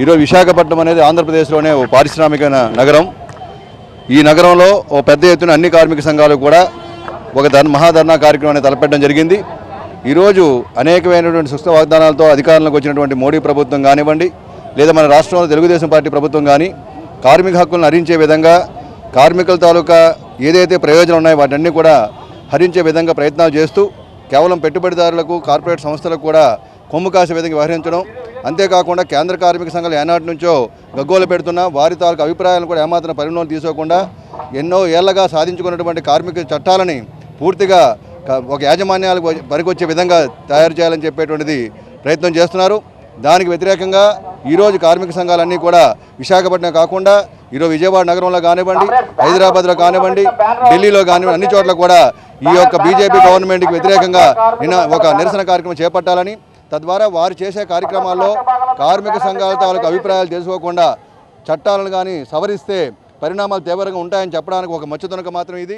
ఈరోజు విశాఖపట్నం అనేది ఆంధ్రప్రదేశ్లోనే ఓ పారిశ్రామిక నగరం. ఈ నగరంలో ఓ పెద్ద ఎత్తున అన్ని కార్మిక సంఘాలు కూడా ఒక ధర్ మహాధర్నా కార్యక్రమాన్ని తలపెట్టడం జరిగింది. ఈరోజు అనేకమైనటువంటి సుస్థ వాగ్దానాలతో అధికారంలోకి వచ్చినటువంటి మోడీ ప్రభుత్వం కానివ్వండి లేదా మన రాష్ట్రంలో తెలుగుదేశం పార్టీ ప్రభుత్వం కానీ కార్మిక హక్కులను హరించే విధంగా కార్మికుల తాలూకా ఏదైతే ప్రయోజనం ఉన్నాయో వాటన్నీ కూడా హరించే విధంగా ప్రయత్నాలు చేస్తూ కేవలం పెట్టుబడిదారులకు కార్పొరేట్ సంస్థలకు కూడా కొమ్ము కాసే విధంగా వ్యవహరించడం అంతేకాకుండా కేంద్ర కార్మిక సంఘాలు ఏనాటి నుంచో గగ్గోలు పెడుతున్నా వారి తాలూకు అభిప్రాయాలను కూడా ఏమాత్రం పరిగణలో తీసుకోకుండా ఎన్నో ఏళ్ళగా సాధించుకున్నటువంటి కార్మిక చట్టాలని పూర్తిగా ఒక యాజమాన్యాలకు పనికొచ్చే విధంగా తయారు చేయాలని చెప్పేటువంటిది ప్రయత్నం చేస్తున్నారు. దానికి వ్యతిరేకంగా ఈరోజు కార్మిక సంఘాలన్నీ కూడా విశాఖపట్నం కాకుండా ఈరోజు విజయవాడ నగరంలో కానివ్వండి హైదరాబాద్లో కానివ్వండి ఢిల్లీలో కానివ్వండి అన్ని చోట్ల కూడా ఈ యొక్క బీజేపీ గవర్నమెంట్కి వ్యతిరేకంగా నిన్న ఒక నిరసన కార్యక్రమం చేపట్టాలని తద్వారా వారు చేసే కార్యక్రమాల్లో కార్మిక సంఘాలతో వాళ్ళకి అభిప్రాయాలు తెలుసుకోకుండా చట్టాలను కానీ సవరిస్తే పరిణామాలు తీవ్రంగా ఉంటాయని చెప్పడానికి ఒక మచ్చుతునక మాత్రం ఇది.